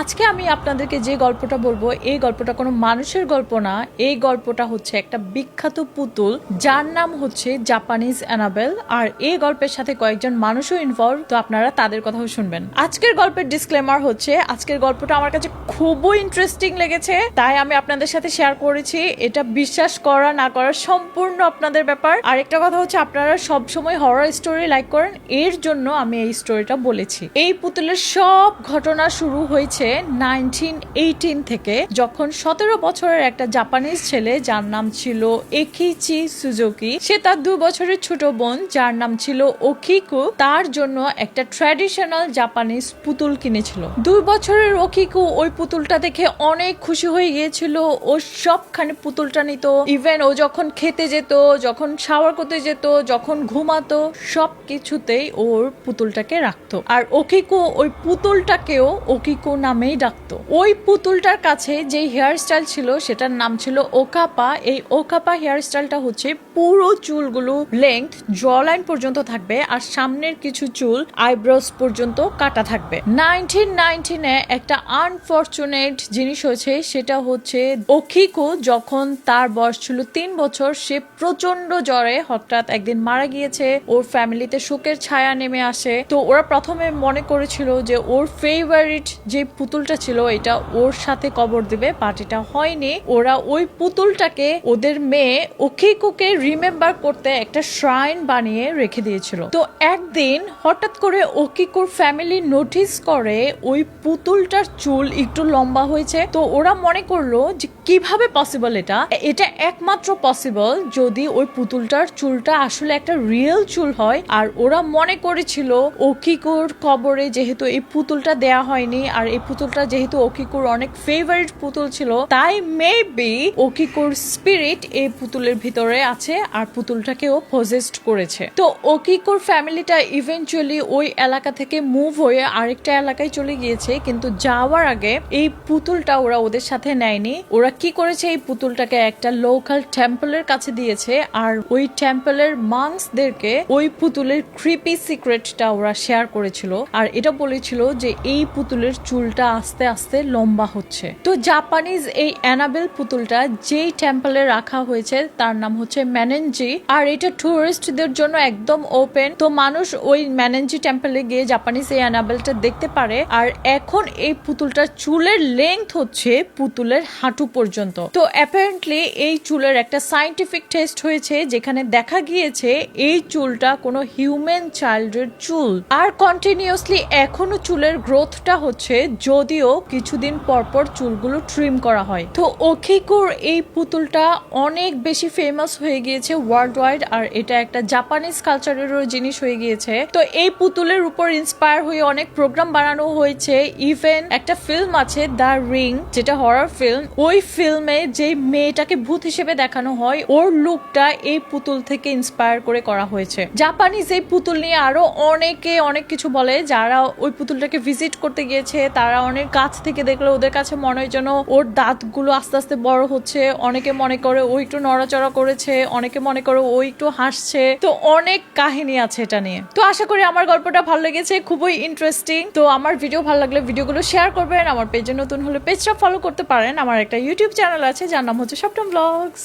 আজকে আমি আপনাদেরকে যে গল্পটা বলব, এই গল্পটা কোনো মানুষের গল্প না। এই গল্পটা হচ্ছে একটা বিখ্যাত পুতুল, যার নাম হচ্ছে জাপানিজ অ্যানাবেল। আর এই গল্পের সাথে কয়েকজন মানুষও ইনভলভ তো আপনারা তাদের কথাও শুনবেন। আজকের গল্পের ডিসক্লেমার হচ্ছে, আজকের গল্পটা আমার কাছে খুবই ইন্টারেস্টিং লেগেছে, তাই আমি আপনাদের সাথে শেয়ার করেছি। এটা বিশ্বাস করা, না করা সম্পূর্ণ আপনাদের ব্যাপার। আর একটা কথা হচ্ছে, আপনারা সব সময় হরর স্টোরি লাইক করেন, এর জন্য আমি এই স্টোরিটা বলেছি। এই পুতুলের সব ঘটনা শুরু হয়েছে নাইনটিন এইটিন থেকে, যখন সতেরো বছরের একটা জাপানিজ ছেলে যার নাম ছিল একিচি সুজুকি সে তার দু বছরের ছোট বোন যার নাম ছিল ওকিকু তার জন্য একটা ট্র্যাডিশনাল জাপানিজ পুতুল কিনেছিল। দুই বছরের ওকিকু ওই পুতুলটা দেখে অনেক খুশি হয়ে গিয়েছিল। ও সবখানে পুতুলটা নিত। ইভেন ও যখন খেতে যেত, যখন শাওয়ার করতে যেত, যখন ঘুমাতো সব কিছুতেই ওর পুতুলটাকে রাখতো। আর ওকিকু ওই পুতুলটাকেও ওকিকু নামেই ডাকতো। ওই পুতুলটার কাছে যে হেয়ার স্টাইল ছিল, সেটার নাম ছিল ওকাপা। এই ওকাপা হেয়ার স্টাইলটা হচ্ছে পুরো চুলগুলো লেংথ জ লাইন পর্যন্ত থাকবে আর সামনের কিছু চুল আইব্রোস পর্যন্ত কাটা থাকবে। নাইনটিন নাইনটিনে একটা আনফর্চুনেট জিনিস হয়েছে, সেটা হচ্ছে ওকিকো যখন তার বয়স ছিল তিন বছর, সে প্রচণ্ড জ্বরে হঠাৎ একদিন মারা গিয়েছে, ওর ফ্যামিলিতে শোকের ছায়া নেমে আসে। তো ওরা প্রথমে মনে করেছিল যে ওর ফেভারিট যে পুতুলটা ছিল, এটা ওর সাথে কবর দিবে বাট এটা হয়নি। ওরা ওই পুতুলটাকে ওদের মেয়ে ওকে ওকিকুকে রিমেম্বার করতে একটা শ্রাইন বানিয়ে রেখে দিয়েছিল। তো একদিন হঠাৎ করে ওকিকুর ফ্যামিলি নোটিস করে ওই পুতুলটার চুল একটু লম্বা হয়েছে। তো ওরা মনে করল যে কীভাবে পসিবল এটা? এটা একমাত্র পসিবল যদি ওই পুতুলটার চুলটা আসলে একটা রিয়েল চুল হয়। আর ওরা মনে করেছিল ওকিকুর কবরে যেহেতু এই পুতুলটা দেয়া হয়নি আর এই পুতুলটা যেহেতু ওকিকুর অনেক ফেভারিট পুতুল ছিল, তাই মেবি ওকিকুর স্পিরিট এই পুতুলের ভিতরে আছে আর পুতুলটাকেও পজেস্ট করেছে। তো ওকিকুর ফ্যামিলিটা ইভেনচুয়ালি ওই এলাকা থেকে মুভ হয়ে আরেকটা এলাকায় চলে গিয়েছে, কিন্তু যাওয়ার আগে এই পুতুলটা ওরা ওদের সাথে নেয়নি। ওরা কি করেছে? এই পুতুলটাকে একটা লোকাল টেম্পলের কাছে দিয়েছে, আর ওই টেম্পলের মাংসদেরকে ওই পুতুলের ক্রিপি সিক্রেটটা ওরা শেয়ার করেছিল। আর এটা বলেছিল যে এই পুতুলের চুলটা আস্তে আস্তে লম্বা হচ্ছে। তো জাপানিজ এই অ্যানাবেল পুতুলটা যেই টেম্পলে রাখা হয়েছে, তার নাম হচ্ছে ম্যানেঞ্জি আর এটা টুরিস্টদের জন্য একদম ওপেন তো মানুষ ওই ম্যানেঞ্জি টেম্পলে গিয়ে জাপানিজ এই অ্যানাবেলটা দেখতে পারে। আর এখন এই পুতুলটার চুলের লেংথ হচ্ছে পুতুলের হাঁটু পর্যন্ত। তো অ্যাপারেন্টলি এই চুলের একটা সাইন্টিফিক টেস্ট হয়েছে, যেখানে দেখা গিয়েছে এই চুলটা কোনো হিউম্যান চাইল্ডের চুল। আর কন্টিনিউসলি এখনও চুলের গ্রোথটা হচ্ছে যদিও কিছুদিন পর পর চুলগুলো ট্রিম করা হয়। তো ওখিকুর এই পুতুলটা অনেক বেশি ফেমাস হয়ে গিয়েছে ওয়ার্ল্ড ওয়াইড আর এটা একটা জাপানিজ কালচারেরও জিনিস হয়ে গিয়েছে। তো এই পুতুলের উপর ইন্সপায়ার হয়ে অনেক প্রোগ্রাম বানানো হয়েছে। ইভেন একটা ফিল্ম আছে দ্য রিং যেটা হরর ফিল্ম ওই ফিল্মে যে মেয়েটাকে ভূত হিসেবে দেখানো হয়, ওর লুকটা এই পুতুল থেকে ইন্সপায়ার করে করা হয়েছে। জাপানিজ এই পুতুল নিয়ে আরও অনেকে অনেক কিছু বলে, যারা ওই পুতুলটাকে ভিজিট করতে গিয়েছে, তারা অনেক কাছ থেকে দেখলে, ওদের কাছে মনে হয় যেন ওর দাঁতগুলো আস্তে আস্তে বড় হচ্ছে। অনেকে মনে করে ও একটু নড়াচড়া করেছে, অনেকে মনে করে ও একটু হাসছে। তো অনেক কাহিনী আছে এটা নিয়ে। তো আশা করি আমার গল্পটা ভালো লেগেছে, খুবই ইন্টারেস্টিং তো আমার ভিডিও ভালো লাগলে ভিডিওগুলো শেয়ার করবেন, আমার পেজে নতুন হলে পেজটা ফলো করতে পারেন। আমার একটা ইউটিউব চ্যানেল আছে, যার নাম হচ্ছে সপ্তম ব্লগস